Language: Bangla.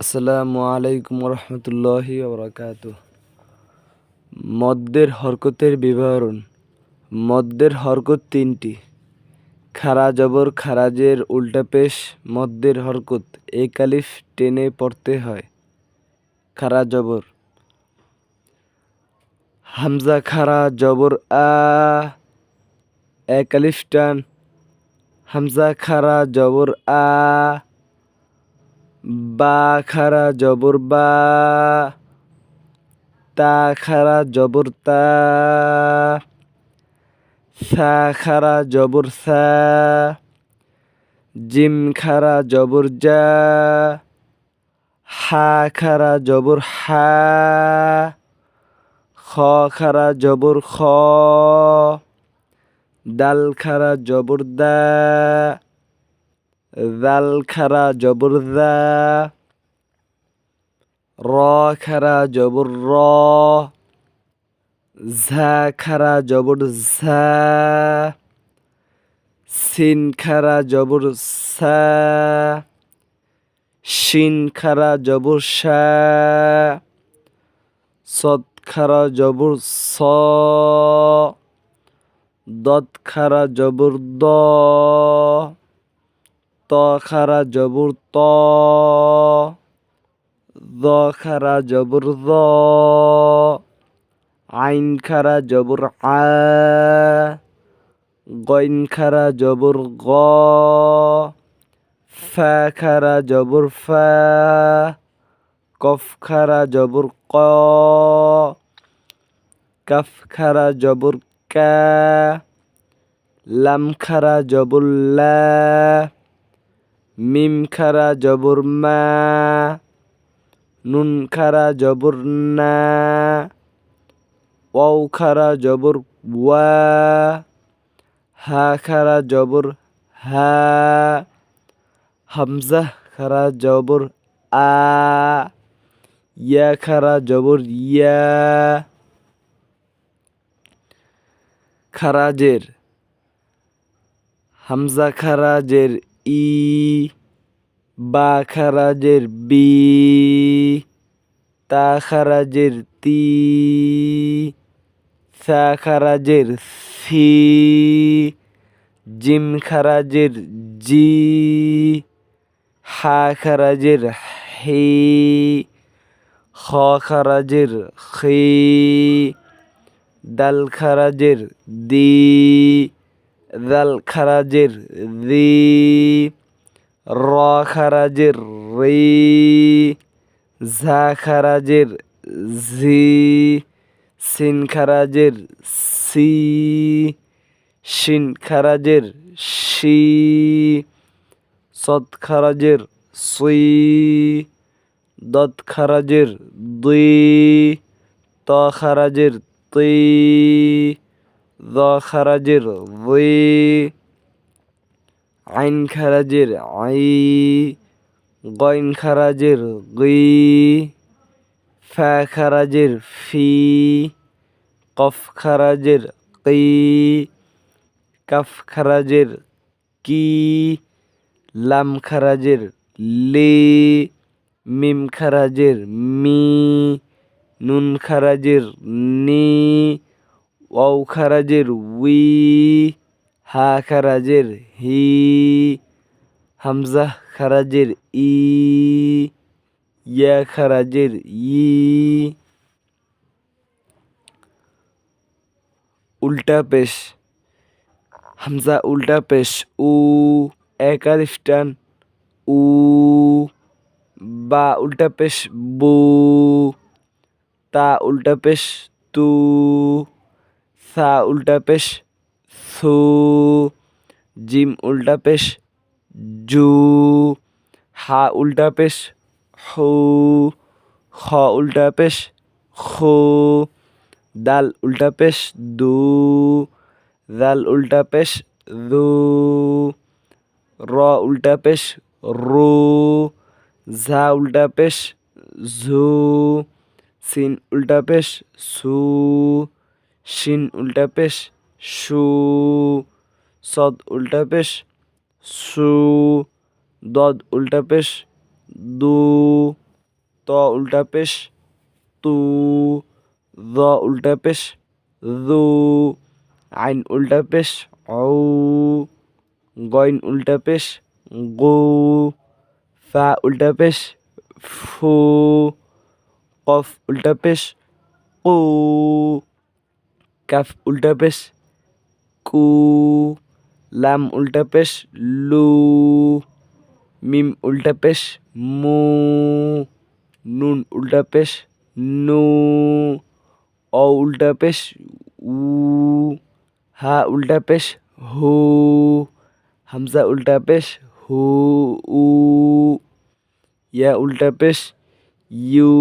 আসসালামু আলাইকুম রহমতুল্লাহি ওবরাকাত মদ্যের হরকতের বিবরণ। মদ্যের হরকত তিনটি। খারা জবর খারাজের উল্টা পেশ মদ্যের হরকত এই কালিফ টেনে পড়তে হয়। খারা জবর। হামজা খারা জবর আ এক আলিফ টান। হামজা খারা জবর আ বা খারা জবর বা, তা খারা জবর তা, সা খারা জবর সা, জিম খারা জবর যা, হা খারা জবর হা, খ খারা জবর খ, দাল খারা জবর দা জাল খারা জবর দা র খারা জবর র ঝা খারা জবর ঝা সিন খারা জবর সা শিন খারা জবর শা সদ খারা জবর স দত খারা জবর দ ত খারা জবর ত। দ খারা জবর দ। আইন খারা জবর আ। গইন খারা জবর গ। ফা খারা জবর ফা। কফ খারা জবর ক। কাফ খারা জবর কা। লাম খারা জবর লা। মিম খারা জবর মা, নুন খারা জবর না, ওয়াও খারা জবর ওয়া, হা খারা জবর হা, হামজা খারা জবর আ, ইয়া খারা জবর ইয়া। খারাজের হামজা খারাজের ই। বা খারাজের বি তা খারাজের তি সা খারাজের সি জিম খারাজের জি হা খারাজের হি খ খারাজের খি দাল খারাজের দি দাল খারাজের দি। র খারাজের রি ঝা খারাজের ঝি সিন খারাজের সি শিন খারাজের শি সদ খারাজের সুই দত খারাজের দুই ত খারাজের তুই দ খারাজের দুই আইন খারাজের আই গইন খারাজের গই ফা খারাজের ফি কফ খারাজের কি কাফ খারাজের কি লাম খারাজের লি মিম খারাজের মি নুন খারাজের নি ওয়াও খারাজের উই হা খারাজের হি হামজা খারাজের ই ইয়া খারাজের ই উল্টা পেশ হামজা উল্টা পেশ উ এক টান উ বা উল্টা পেশ বু তা উল্টা পেশ তু সা উল্টা পেশ সু, জিম উল্টা পেশ, জু, হা উল্টা পেশ, হু, খ উল্টা পেশ, খু, দাল উল্টা পেশ, দু দাল উল্টা পেশ, দু, র উল্টা পেশ, রু, ঝা উল্টা পেশ, ঝু, সিন উল্টা পেশ, সু, শিন উল্টা পেশ সু, সদ উল্টা পেশ, সু, দদ উল্টা পেশ, দু, ত উল্টা পেশ, তু, দ উল্টা পেশ জু আইন উল্টা পেশ, ঔ, গইন উল্টা পেশ, গু, ফা উল্টা পেশ, ফু, কফ উল্টা পেশ, কু, কাফ উল্টা পেশ কু লাম উল্টা পেশ লু মিম উল্টা পেশ মু নুন উল্টা পেশ নু অ উল্টা পেশ উ হা উল্টা পেশ হু হামজা উল্টা পেশ হু উ ইয়া উল্টা পেশ ইউ